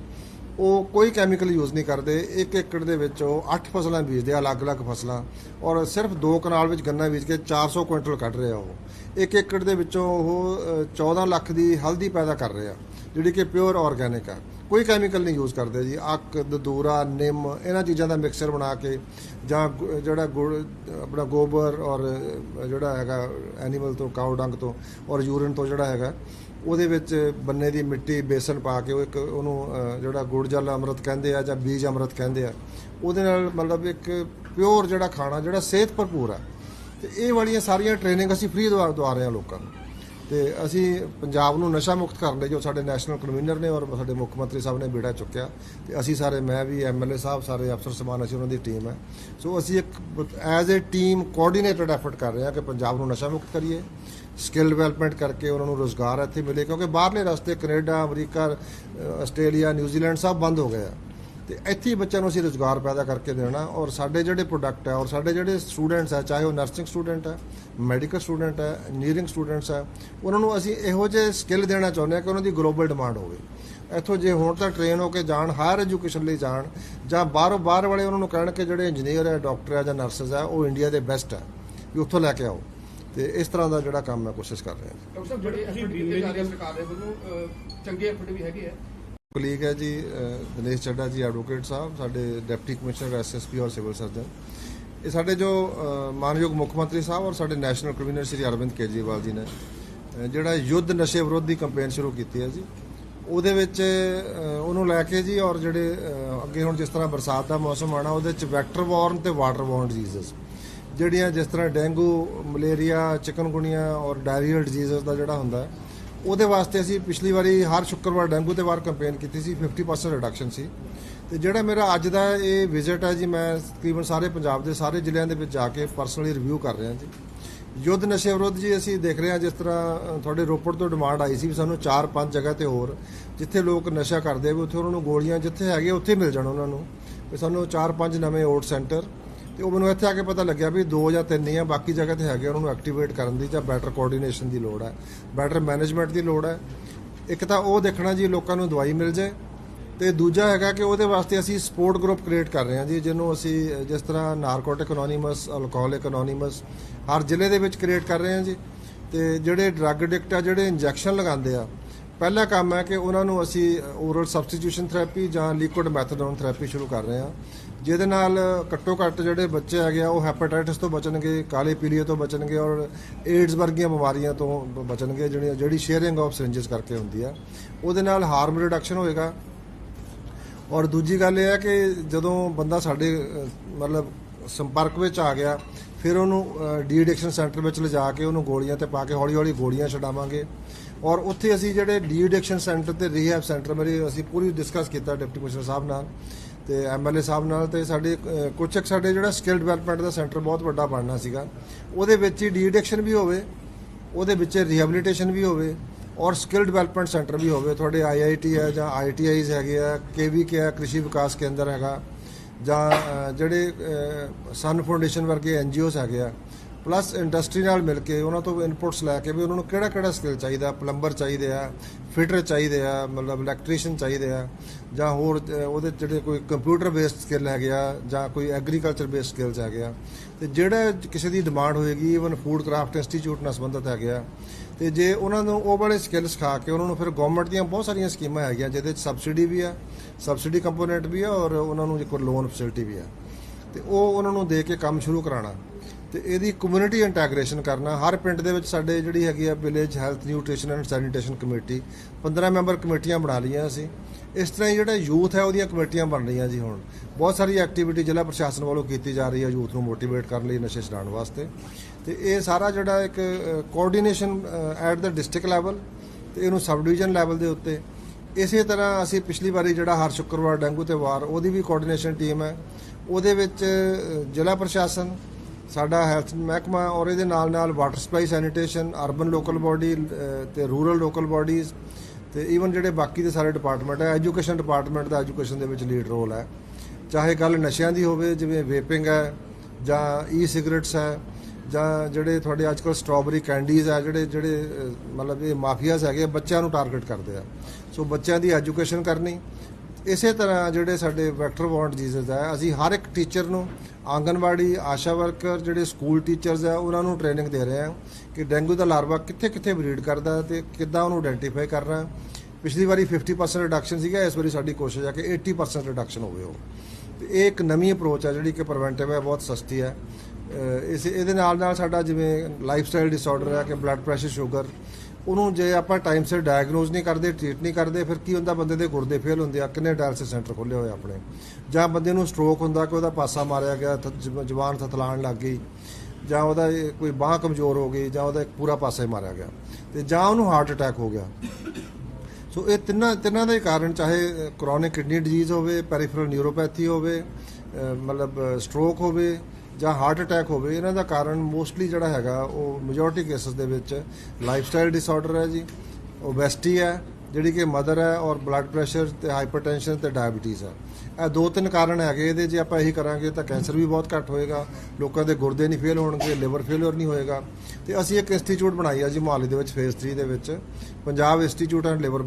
ਉਹ ਕੋਈ ਕੈਮੀਕਲ ਯੂਜ਼ ਨਹੀਂ ਕਰਦੇ ਇੱਕ ਏਕੜ ਦੇ ਵਿੱਚ ਉਹ 8 ਫਸਲਾਂ ਬੀਜਦੇ ਆ ਅਲੱਗ-ਅਲੱਗ ਫਸਲਾਂ ਔਰ ਸਿਰਫ ਦੋ ਕਨਾਲ ਵਿੱਚ ਗੰਨਾ ਬੀਜ ਕੇ 400 ਕੁਇੰਟਲ ਕੱਢ ਰਿਹਾ ਉਹ। ਇੱਕ ਏਕੜ ਦੇ ਵਿੱਚੋਂ ਉਹ ਅ, 14 ਲੱਖ ਦੀ ਹਲਦੀ ਪੈਦਾ ਕਰ ਰਿਹਾ। ਜਿਹੜੀ ਕਿ ਪਿਓਰ ਆਰਗੈਨਿਕ ਆ। ਕੋਈ ਕੈਮੀਕਲ ਨਹੀਂ ਯੂਜ਼ ਕਰਦੇ ਜੀ। ਅੱਕ, ਦਦੂਰਾ, ਨਿੰਮ, ਇਹਨਾਂ ਚੀਜ਼ਾਂ ਦਾ ਮਿਕਸਚਰ ਬਣਾ ਕੇ ਜਾਂ ਗੁ- ਜਿਹੜਾ ਗੁੜ, ਆਪਣਾ ਗੋਬਰ ਔਰ ਜਿਹੜਾ ਹੈਗਾ ਐਨੀਮਲ ਤੋਂ ਕਾਉ ਡੰਗ ਤੋਂ ਔਰ ਯੂਰਿਨ ਤੋਂ ਜਿਹੜਾ ਹੈਗਾ, ਉਹਦੇ ਵਿੱਚ ਬੰਨੇ ਦੀ ਮਿੱਟੀ, ਬੇਸਨ ਪਾ ਕੇ ਉਹ ਇੱਕ ਉਹਨੂੰ ਜਿਹੜਾ ਗੁੜ ਜਲ ਅੰਮ੍ਰਿਤ ਕਹਿੰਦੇ ਆ ਜਾਂ ਬੀਜ ਅੰਮ੍ਰਿਤ ਕਹਿੰਦੇ ਆ, ਉਹਦੇ ਨਾਲ ਮਤਲਬ ਇੱਕ ਪਿਓਰ ਜਿਹੜਾ ਖਾਣਾ, ਜਿਹੜਾ ਸਿਹਤ ਭਰਪੂਰ ਆ। ਤੇ ਇਹ ਵਾਲੀਆਂ ਸਾਰੀਆਂ ਟ੍ਰੇਨਿੰਗ ਅਸੀਂ ਫ੍ਰੀ ਦਵਾ ਦਵਾ ਰਹੇ ਹਾਂ ਲੋਕਾਂ ਨੂੰ। ਤੇ ਅਸੀਂ ਪੰਜਾਬ ਨੂੰ ਨਸ਼ਾ ਮੁਕਤ ਕਰਨ ਲਈ ਜੋ ਸਾਡੇ ਨੈਸ਼ਨਲ ਕਨਵੀਨਰ ਨੇ ਔਰ ਸਾਡੇ ਮੁੱਖ ਮੰਤਰੀ ਸਾਹਿਬ ਨੇ ਬੇੜਾ ਚੁੱਕਿਆ, ਤੇ ਅਸੀਂ ਸਾਰੇ, ਮੈਂ ਵੀ ਐਮਐਲਏ ਸਾਹਿਬ, ਸਾਰੇ ਅਫਸਰ ਸਮਾਨ, ਅਸੀਂ ਉਹਨਾਂ ਦੀ ਟੀਮ ਹੈ। ਸੋ ਅਸੀਂ ਇੱਕ as a team coordinated effort ਕਰ ਰਹੇ ਹਾਂ ਕਿ ਪੰਜਾਬ ਨੂੰ ਨਸ਼ਾ ਮੁਕਤ ਕਰੀਏ ਸਕਿੱਲ ਡਿਵੈਲਪਮੈਂਟ ਕਰਕੇ ਉਹਨਾਂ ਨੂੰ ਰੋਜ਼ਗਾਰ ਇੱਥੇ ਮਿਲੇ, ਕਿਉਂਕਿ ਬਾਹਰਲੇ ਰਸਤੇ ਕੈਨੇਡਾ, ਅਮਰੀਕਾ ਆਸਟ੍ਰੇਲੀਆ, ਨਿਊਜ਼ੀਲੈਂਡ ਸਭ ਬੰਦ ਹੋ ਗਏ ਆ। ਤੇ ਇੱਥੇ ਹੀ ਬੱਚਿਆਂ ਨੂੰ ਅਸੀਂ ਰੋਜ਼ਗਾਰ ਪੈਦਾ ਕਰਕੇ ਦੇਣਾ ਔਰ ਸਾਡੇ ਜਿਹੜੇ ਪ੍ਰੋਡਕਟ ਹੈ ਔਰ ਸਾਡੇ ਜਿਹੜੇ ਸਟੂਡੈਂਟਸ ਹੈ ਚਾਹੇ ਉਹ ਨਰਸਿੰਗ ਸਟੂਡੈਂਟ ਹੈ ਮੈਡੀਕਲ ਸਟੂਡੈਂਟ ਹੈ ਇੰਜੀਨੀਅਰਿੰਗ ਸਟੂਡੈਂਟਸ ਹੈ ਉਹਨਾਂ ਨੂੰ ਅਸੀਂ ਇਹੋ ਜਿਹੇ ਸਕਿੱਲ ਦੇਣਾ ਚਾਹੁੰਦੇ ਹਾਂ ਕਿ ਉਹਨਾਂ ਦੀ ਗਲੋਬਲ ਡਿਮਾਂਡ ਹੋਵੇ। ਇੱਥੋਂ ਜੇ ਹੁਣ ਤਾਂ ਟ੍ਰੇਨ ਹੋ ਕੇ ਜਾਣ ਹਾਇਰ ਐਜੂਕੇਸ਼ਨ ਲਈ ਜਾਣ ਜਾਂ ਬਾਹਰੋਂ ਬਾਹਰ ਵਾਲੇ ਉਹਨਾਂ ਨੂੰ ਕਹਿਣ ਕਿ ਜਿਹੜੇ ਇੰਜੀਨੀਅਰ ਹੈ ਡਾਕਟਰ ਹੈ ਜਾਂ ਨਰਸਸ ਹੈ ਉਹ ਇੰਡੀਆ ਦੇ ਬੈਸਟ ਹੈ ਵੀ ਉੱਥੋਂ ਲੈ ਕੇ ਆਓ। ਤੇ ਇਸ ਤਰ੍ਹਾਂ ਦਾ ਜਿਹੜਾ ਕੰਮ ਮੈਂ ਕੋਸ਼ਿਸ਼ ਕਰ ਰਿਹਾ। ਡਾਕਟਰ ਸਾਹਿਬ ਜਿਹੜੇ ਜਾ ਰਹੇ ਆ ਸਰਕਾਰ ਦੇ ਵੱਲੋਂ ਚੰਗੇ ਐਫਰਟ ਵੀ ਹੈਗੇ ਆ। ਕਲੀਗ ਹੈ ਜੀ ਦਿਨੇਸ਼ ਚੱਡਾ ਜੀ ਐਡਵੋਕੇਟ ਸਾਹਿਬ, ਸਾਡੇ ਡਿਪਟੀ ਕਮਿਸ਼ਨਰ ਐਸਐਸਪੀ ਔਰ ਸਿਵਲ ਸਰਜਨ ਇਹ ਸਾਡੇ ਜੋ ਮਾਨਯੋਗ ਮੁੱਖ ਮੰਤਰੀ ਸਾਹਿਬ ਔਰ ਸਾਡੇ ਨੈਸ਼ਨਲ ਕਨਵੀਨਰ ਸ੍ਰੀ ਅਰਵਿੰਦ ਕੇਜਰੀਵਾਲ ਜੀ ਨੇ ਜਿਹੜਾ ਯੁੱਧ ਨਸ਼ੇ ਵਿਰੋਧੀ ਕੈਂਪੇਨ ਸ਼ੁਰੂ ਕੀਤੀ ਹੈ ਜੀ, ਉਹਦੇ ਵਿੱਚ ਉਹਨੂੰ ਲੈ ਕੇ ਜੀ ਔਰ ਜਿਹੜੇ ਅੱਗੇ ਹੁਣ ਜਿਸ ਤਰ੍ਹਾਂ ਬਰਸਾਤ ਦਾ ਮੌਸਮ ਆਣਾ ਉਹਦੇ ਵਿੱਚ ਵੈਕਟਰ ਵਾਰਨ ਤੇ ਵਾਟਰ ਵਾਰਨ ਡਿਜ਼ੀਜ਼ਸ ਜਿਹੜੀਆਂ ਜਿਸ ਤਰ੍ਹਾਂ ਡੇਂਗੂ, ਮਲੇਰੀਆ, ਚਿਕਨਗੁਨੀਆ ਔਰ ਡਾਇਰੀਅਲ ਡਿਜ਼ੀਜ਼ਸ ਦਾ ਜਿਹੜਾ ਹੁੰਦਾ ਹੈ ਉਹਦੇ ਵਾਸਤੇ ਅਸੀਂ ਪਿਛਲੀ ਵਾਰੀ ਹਰ ਸ਼ੁੱਕਰਵਾਰ ਡੈਂਗੂ ਤੇ ਵਾਰ ਕੈਂਪੇਨ ਕੀਤੀ ਸੀ 50% ਰਿਡਕਸ਼ਨ ਸੀ। ਤੇ ਜਿਹੜਾ ਮੇਰਾ ਅੱਜ ਦਾ ਇਹ ਵਿਜ਼ਿਟ ਹੈ ਜੀ, ਮੈਂ ਤਕਰੀਬਨ ਸਾਰੇ ਪੰਜਾਬ ਦੇ ਸਾਰੇ ਜ਼ਿਲ੍ਹਿਆਂ ਦੇ ਵਿੱਚ ਜਾ ਕੇ ਪਰਸਨਲੀ ਰਿਵਿਊ ਕਰ ਰਿਹਾ ਜੀ। ਯੁੱਧ ਨਸ਼ੇ ਵਿਰੁੱਧ ਜੀ ਅਸੀਂ ਦੇਖ ਰਹੇ ਹਾਂ ਜਿਸ ਤਰ੍ਹਾਂ ਤੁਹਾਡੇ ਰੋਪੜ ਤੋਂ ਡਿਮਾਂਡ ਆਈ ਸੀ ਵੀ ਸਾਨੂੰ 4-5 ਜਗ੍ਹਾ ਤੇ ਹੋਰ ਜਿੱਥੇ ਲੋਕ ਨਸ਼ਾ ਕਰਦੇ ਆ, ਵੀ ਉੱਥੇ ਉਹਨਾਂ ਨੂੰ ਗੋਲੀਆਂ ਜਿੱਥੇ ਹੈਗੇ ਉੱਥੇ ਮਿਲ ਜਾਣ ਉਹਨਾਂ ਨੂੰ। ਵੀ ਸਾਨੂੰ 4-5 ਨਵੇਂ ਓਟ ਸੈਂਟਰ ਤੇ ਉਹ ਮੈਨੂੰ ਇੱਥੇ ਆ ਕੇ ਪਤਾ ਲੱਗਿਆ ਵੀ ਦੋ ਜਾਂ ਤਿੰਨ ਹੀ ਆ, ਬਾਕੀ ਜਗ੍ਹਾ ਤੇ ਹੈਗੇ ਉਹਨਾਂ ਨੂੰ ਐਕਟੀਵੇਟ ਕਰਨ ਦੀ ਜਾਂ ਬੈਟਰ ਕੋਆਰਡੀਨੇਸ਼ਨ ਦੀ ਲੋੜ ਹੈ ਬੈਟਰ ਮੈਨੇਜਮੈਂਟ ਦੀ ਲੋੜ ਹੈ ਇੱਕ ਤਾਂ ਉਹ ਦੇਖਣਾ ਜੀ ਲੋਕਾਂ ਨੂੰ ਦਵਾਈ ਮਿਲ ਜਾਏ ਤੇ ਦੂਜਾ ਹੈਗਾ ਕਿ ਉਹਦੇ ਵਾਸਤੇ ਅਸੀਂ ਸਪੋਰਟ ਗਰੁੱਪ ਕ੍ਰੀਏਟ ਕਰ ਰਹੇ ਹਾਂ ਜੀ, ਜਿਹਨੂੰ ਅਸੀਂ ਜਿਸ ਤਰ੍ਹਾਂ ਨਾਰਕੋਟਿਕ ਅਨੋਨਿਮਸ ਅਲਕੋਹਲਿਕ ਅਨੋਨਿਮਸ ਹਰ ਜ਼ਿਲ੍ਹੇ ਦੇ ਵਿੱਚ ਕ੍ਰੀਏਟ ਕਰ ਰਹੇ ਹਾਂ ਜੀ। ਤੇ ਜਿਹੜੇ ਡਰੱਗ ਐਡਿਕਟ ਆ, ਜਿਹੜੇ ਇੰਜੈਕਸ਼ਨ ਲਗਾਉਂਦੇ ਆ, ਪਹਿਲਾ ਕੰਮ ਹੈ ਕਿ ਉਹਨਾਂ ਨੂੰ ਅਸੀਂ ਓਰਲ ਸਬਸਟੀਟਿਊਸ਼ਨ ਥੈਰੇਪੀ ਜਾਂ ਲਿਕੁਇਡ ਮੈਥਡੋਨ ਥੈਰੇਪੀ ਸ਼ੁਰੂ ਕਰ ਰਹੇ ਹਾਂ ਜਿਹਦੇ ਨਾਲ ਘੱਟੋ ਘੱਟ ਜਿਹੜੇ ਬੱਚੇ ਹੈਗੇ ਆ, ਉਹ ਹੈਪੇਟਾਈਟਸ ਤੋਂ ਬਚਣਗੇ, ਕਾਲੇ ਪੀਲੀਏ ਤੋਂ ਬਚਣਗੇ ਔਰ ਏਡਜ਼ ਵਰਗੀਆਂ ਬਿਮਾਰੀਆਂ ਤੋਂ ਬਚਣਗੇ ਜਿਹੜੀ ਜਿਹੜੀ ਸ਼ੇਅਰਿੰਗ ਆਫ ਸਿਰਿੰਜਸ ਕਰਕੇ ਹੁੰਦੀ ਆ। ਉਹਦੇ ਨਾਲ ਹਾਰਮ ਰਿਡਕਸ਼ਨ ਹੋਏਗਾ। ਔਰ ਦੂਜੀ ਗੱਲ ਇਹ ਹੈ ਕਿ ਜਦੋਂ ਬੰਦਾ ਸਾਡੇ ਮਤਲਬ ਸੰਪਰਕ ਵਿੱਚ ਆ ਗਿਆ, ਫਿਰ ਉਹਨੂੰ ਡੀ ਐਡਿਕਸ਼ਨ ਸੈਂਟਰ ਵਿੱਚ ਲਿਜਾ ਕੇ ਉਹਨੂੰ ਗੋਲੀਆਂ ਤੇ ਪਾ ਕੇ ਹੌਲੀ ਹੌਲੀ ਗੋਲੀਆਂ ਛਡਾਵਾਂਗੇ। ਔਰ ਉੱਥੇ ਅਸੀਂ ਜਿਹੜੇ ਡੀ ਐਡਿਕਸ਼ਨ ਸੈਂਟਰ ਤੇ ਰੀਹੈਬ ਸੈਂਟਰ ਮੇਰੀ ਅਸੀਂ ਪੂਰੀ ਡਿਸਕਸ ਕੀਤਾ ਡਿਪਟੀ ਕਮਿਸ਼ਨਰ ਸਾਹਿਬ ਨਾਲ। ਤੇ ਐਮਐਲਏ ਸਾਹਿਬ ਨਾਲ ਤੇ ਸਾਡੇ ਅਹ, ਕੁਛ ਇੱਕ ਸਾਡੇ ਜਿਹੜਾ ਸਕਿੱਲ ਡਿਵੈਲਪਮੈਂਟ ਦਾ ਸੈਂਟਰ ਬਹੁਤ ਵੱਡਾ ਬਣਨਾ ਸੀਗਾ। ਉਹਦੇ ਵਿੱਚ ਹੀ ਡੀਡਿਕਸ਼ਨ ਵੀ ਹੋਵੇ ਉਹਦੇ ਵਿੱਚ ਰਿਹੈਬਿਲਿਟੇਸ਼ਨ ਵੀ ਹੋਵੇ ਔਰ ਸਕਿੱਲ ਡਿਵੈਲਪਮੈਂਟ ਸੈਂਟਰ ਵੀ ਹੋਵੇ। ਤੁਹਾਡੇ ਆਈਆਈਟੀ ਹੈ ਜਾਂ ਆਈਟੀਆਈਜ਼ ਹੈਗੇ ਆ ਕੇਵੀਕੇ ਹੈ ਕ੍ਰਿਸ਼ੀ ਵਿਕਾਸ ਕੇਂਦਰ ਹੈਗਾ ਜਾਂ ਜਿਹੜੇ ਸਨ ਫਾਊਂਡੇਸ਼ਨ ਵਰਗੇ ਐਨਜੀਓਜ਼ ਹੈਗੇ ਆ ਪਲੱਸ ਇੰਡਸਟਰੀ ਨਾਲ ਮਿਲ ਕੇ ਉਹਨਾਂ ਤੋਂ ਇਨਪੁਟਸ ਲੈ ਕੇ ਵੀ ਉਹਨਾਂ ਨੂੰ ਕਿਹੜਾ ਕਿਹੜਾ ਸਕਿੱਲ ਚਾਹੀਦਾ ਪਲੰਬਰ ਚਾਹੀਦੇ ਆ ਫਿਟਰ ਚਾਹੀਦੇ ਆ, ਮਤਲਬ ਇਲੈਕਟ੍ਰੀਸ਼ੀਅਨ ਚਾਹੀਦੇ ਆ, ਜਾਂ ਹੋਰ ਉਹਦੇ ਜਿਹੜੇ ਕੋਈ ਕੰਪਿਊਟਰ ਬੇਸਡ ਸਕਿੱਲ ਹੈਗੇ ਆ, ਜਾਂ ਕੋਈ ਐਗਰੀਕਲਚਰ ਬੇਸਡ ਸਕਿੱਲਸ ਹੈਗੇ ਆ। ਤੇ ਜਿਹੜਾ ਕਿਸੇ ਦੀ ਡਿਮਾਂਡ ਹੋਏਗੀ ਇਵਨ ਫੂਡ ਕਰਾਫਟ ਇੰਸਟੀਚਿਊਟ ਨਾਲ ਸੰਬੰਧਿਤ ਹੈਗੇ ਆ, ਤੇ ਜੇ ਉਹਨਾਂ ਨੂੰ ਉਹ ਵਾਲੇ ਸਕਿੱਲ ਸਿਖਾ ਕੇ ਉਹਨਾਂ ਨੂੰ ਫਿਰ ਗਵਰਨਮੈਂਟ ਦੀਆਂ ਬਹੁਤ ਸਾਰੀਆਂ ਸਕੀਮਾਂ ਹੈਗੀਆਂ, ਜਿਹਦੇ ਵਿੱਚ ਸਬਸਿਡੀ ਵੀ ਆ ਸਬਸਿਡੀ ਕੰਪੋਨੈਂਟ ਵੀ ਆ, ਔਰ ਉਹਨਾਂ ਨੂੰ ਇੱਕ ਲੋਨ ਫੈਸਿਲਿਟੀ ਵੀ ਆ। ਤੇ ਉਹ ਉਹਨਾਂ ਨੂੰ ਦੇ ਕੇ ਕੰਮ ਸ਼ੁਰੂ ਕਰਾਉਣਾ। ਤੇ ਇਹਦੀ ਕਮਿਊਨਿਟੀ ਇੰਟੈਗ੍ਰੇਸ਼ਨ ਕਰਨਾ। ਹਰ ਪਿੰਡ ਦੇ ਵਿੱਚ ਸਾਡੇ ਜਿਹੜੀ ਹੈਗੀ ਆ village health nutrition and sanitation committee 15 member ਕਮੇਟੀਆਂ ਬਣਾ ਲਈਆਂ ਅਸੀਂ। ਇਸ ਤਰ੍ਹਾਂ ਹੀ ਜਿਹੜਾ ਯੂਥ ਹੈ, ਉਹਦੀਆਂ ਕਮੇਟੀਆਂ ਬਣ ਰਹੀਆਂ ਜੀ ਹੁਣ। ਬਹੁਤ ਸਾਰੀ ਐਕਟੀਵਿਟੀ ਜ਼ਿਲ੍ਹਾ ਪ੍ਰਸ਼ਾਸਨ ਵੱਲੋਂ ਕੀਤੀ ਜਾ ਰਹੀ ਹੈ ਯੂਥ ਨੂੰ ਮੋਟੀਵੇਟ ਕਰਨ ਲਈ, ਨਸ਼ੇ ਛਡਾਉਣ ਵਾਸਤੇ। ਤੇ ਇਹ ਸਾਰਾ ਜਿਹੜਾ ਇੱਕ coordination at the district level ਤੇ ਇਹਨੂੰ ਸਬ ਡਿਵੀਜ਼ਨ ਲੈਵਲ ਦੇ ਉੱਤੇ। ਇਸੇ ਤਰ੍ਹਾਂ ਅਸੀਂ ਪਿਛਲੀ ਵਾਰੀ ਜਿਹੜਾ ਹਰ ਸ਼ੁੱਕਰਵਾਰ ਡੈਂਗੂ ਤੇ ਵਾਰ, ਉਹਦੀ ਵੀ ਕੋਆਰਡੀਨੇਸ਼ਨ ਟੀਮ ਹੈ। ਉਹਦੇ ਵਿੱਚ ਜ਼ਿਲ੍ਹਾ ਪ੍ਰਸ਼ਾਸਨ ਸਾਡਾ ਹੈਲਥ ਮਹਿਕਮਾ ਔਰ ਇਹਦੇ ਨਾਲ ਨਾਲ water supply sanitation, urban local body ਤੇ ਰੂਰਲ ਲੋਕਲ ਬਾਡੀਜ਼, ਤੇ ਈਵਨ ਜਿਹੜੇ ਬਾਕੀ ਦੇ ਸਾਰੇ ਡਿਪਾਰਟਮੈਂਟ ਹੈ, ਐਜੂਕੇਸ਼ਨ ਡਿਪਾਰਟਮੈਂਟ ਦਾ ਐਜੂਕੇਸ਼ਨ ਦੇ ਵਿੱਚ ਲੀਡ ਰੋਲ ਹੈ। ਚਾਹੇ ਗੱਲ ਨਸ਼ਿਆਂ ਦੀ ਹੋਵੇ, ਜਿਵੇਂ ਵੇਪਿੰਗ ਹੈ, ਜਾਂ ਈ ਸਿਗਰਟਸ ਹੈ, ਜਾਂ ਜਿਹੜੇ ਤੁਹਾਡੇ ਅੱਜਕੱਲ ਸਟ੍ਰਾਬੇਰੀ ਕੈਂਡੀਜ਼ ਆ ਜਿਹੜੇ ਜਿਹੜੇ ਮਤਲਬ ਇਹ ਮਾਫੀਆਸ ਹੈਗੇ ਬੱਚਿਆਂ ਨੂੰ ਟਾਰਗੇਟ ਕਰਦੇ ਆ। ਸੋ ਬੱਚਿਆਂ ਦੀ ਐਜੂਕੇਸ਼ਨ ਕਰਨੀ ਇਸੇ ਤਰ੍ਹਾਂ ਜਿਹੜੇ ਸਾਡੇ ਵੈਕਟਰ ਬੌਂਡ ਡਿਜ਼ੀਜ਼ ਹੈ, ਅਸੀਂ ਹਰ ਇੱਕ ਟੀਚਰ ਨੂੰ ਆਂਗਨਵਾੜੀ ਆਸ਼ਾ ਵਰਕਰ, ਜਿਹੜੇ ਸਕੂਲ ਟੀਚਰਸ ਆ ਉਹਨਾਂ ਨੂੰ ਟ੍ਰੇਨਿੰਗ ਦੇ ਰਹੇ ਆ ਕਿ ਡੈਂਗੂ ਦਾ ਲਾਰਵਾ ਕਿੱਥੇ ਕਿੱਥੇ ਬਰੀਡ ਕਰਦਾ ਤੇ ਕਿੱਦਾਂ ਉਹਨੂੰ ਆਇਡੈਂਟੀਫਾਈ ਕਰਨਾ ਪਿਛਲੀ ਵਾਰੀ 50% ਰਿਡਕਸ਼ਨ ਸੀਗਾ, ਇਸ ਵਾਰੀ ਸਾਡੀ ਕੋਸ਼ਿਸ਼ ਹੈ ਕਿ 80% ਰਿਡਕਸ਼ਨ ਹੋਵੇ ਉਹ। ਤੇ ਇਹ ਇੱਕ ਨਵੀਂ ਅਪਰੋਚ ਹੈ ਜਿਹੜੀ ਕਿ ਪ੍ਰੀਵੈਂਟਿਵ ਹੈ, ਬਹੁਤ ਸਸਤੀ ਹੈ। ਇਸ, ਇਹਦੇ ਨਾਲ ਨਾਲ ਸਾਡਾ ਜਿਵੇਂ ਲਾਈਫ ਸਟਾਈਲ ਡਿਸਆਰਡਰ ਹੈ, ਕਿ ਬਲੱਡ ਪ੍ਰੈਸ਼ਰ ਸ਼ੂਗਰ ਉਹਨੂੰ ਜੇ ਆਪਾਂ ਟਾਈਮ ਸਿਰ ਡਾਇਗਨੋਸ ਨਹੀਂ ਕਰਦੇ ਟ੍ਰੀਟ ਨਹੀਂ ਕਰਦੇ, ਫਿਰ ਕੀ ਹੁੰਦਾ? ਬੰਦੇ ਦੇ ਗੁਰਦੇ ਫੇਲ ਹੁੰਦੇ ਆ। ਕਿੰਨੇ ਡਾਇਲਸਿਸ ਸੈਂਟਰ ਖੋਲੇ ਹੋਏ ਆਪਣੇ? ਜਾਂ ਬੰਦੇ ਨੂੰ ਸਟ੍ਰੋਕ ਹੁੰਦਾ ਕਿ ਉਹਦਾ ਪਾਸਾ ਮਾਰਿਆ ਗਿਆ, ਥ- ਜ਼ੁਬ- ਜ਼ੁਬਾਨ ਥਤਲਾਣ ਲੱਗ ਗਈ, ਜਾਂ ਉਹਦਾ ਕੋਈ ਬਾਹ ਕਮਜ਼ੋਰ ਹੋ ਗਈ, ਜਾਂ ਉਹਦਾ ਇੱਕ ਪੂਰਾ ਪਾਸਾ ਹੀ ਮਾਰਿਆ ਗਿਆ। ਤੇ ਜਾਂ ਉਹਨੂੰ ਹਾਰਟ ਅਟੈਕ ਹੋ ਗਿਆ। ਸੋ ਇਹ ਤਿੰਨਾਂ ਤਿੰਨਾਂ ਦੇ ਕਾਰਨ, ਚਾਹੇ ਕ੍ਰੋਨਿਕ ਕਿਡਨੀ ਡਿਜ਼ੀਜ਼ ਹੋਵੇ ਪੈਰੀਫਰਲ ਨਿਊਰੋਪੈਥੀ ਹੋਵੇ ਮਤਲਬ ਸਟ੍ਰੋਕ ਹੋਵੇ ਜਾਂ ਹਾਰਟ ਅਟੈਕ ਹੋਵੇ, ਇਹਨਾਂ ਦਾ ਕਾਰਨ ਮੋਸਟਲੀ ਜਿਹੜਾ ਹੈਗਾ, ਉਹ ਮੈਜੋਰਟੀ ਕੇਸਸ ਦੇ ਵਿੱਚ ਲਾਈਫ ਸਟਾਈਲ ਡਿਸਆਰਡਰ ਹੈ ਜੀ ਓਬੈਸਿਟੀ ਹੈ, ਜਿਹੜੀ ਕਿ ਮਦਰ ਹੈ ਔਰ ਬਲੱਡ ਪ੍ਰੈਸ਼ਰ ਤੇ ਹਾਈਪਰਟੈਂਸ਼ਨ ਤੇ ਡਾਇਬੀਟੀਜ਼ ਹੈ। ਇਹ ਦੋ ਤਿੰਨ ਕਾਰਨ ਹੈਗੇ ਇਹਦੇ, ਜੇ ਆਪਾਂ ਇਹੀ ਕਰਾਂਗੇ ਤਾਂ ਕੈਂਸਰ ਵੀ ਬਹੁਤ ਘੱਟ ਹੋਏਗਾ, ਲੋਕਾਂ ਦੇ ਗੁਰਦੇ ਨਹੀਂ ਫੇਲ ਹੋਣਗੇ ਲਿਵਰ ਫੇਲਰ ਨਹੀਂ ਹੋਏਗਾ। ਤੇ ਅਸੀਂ ਇੱਕ ਇੰਸਟੀਚਿਊਟ ਬਣਾਈ ਆ ਜੀ ਮੁਹਾਲੀ ਦੇ ਵਿੱਚ ਫੇਜ਼ 3 ਦੇ ਵਿੱਚ, Punjab institute and liver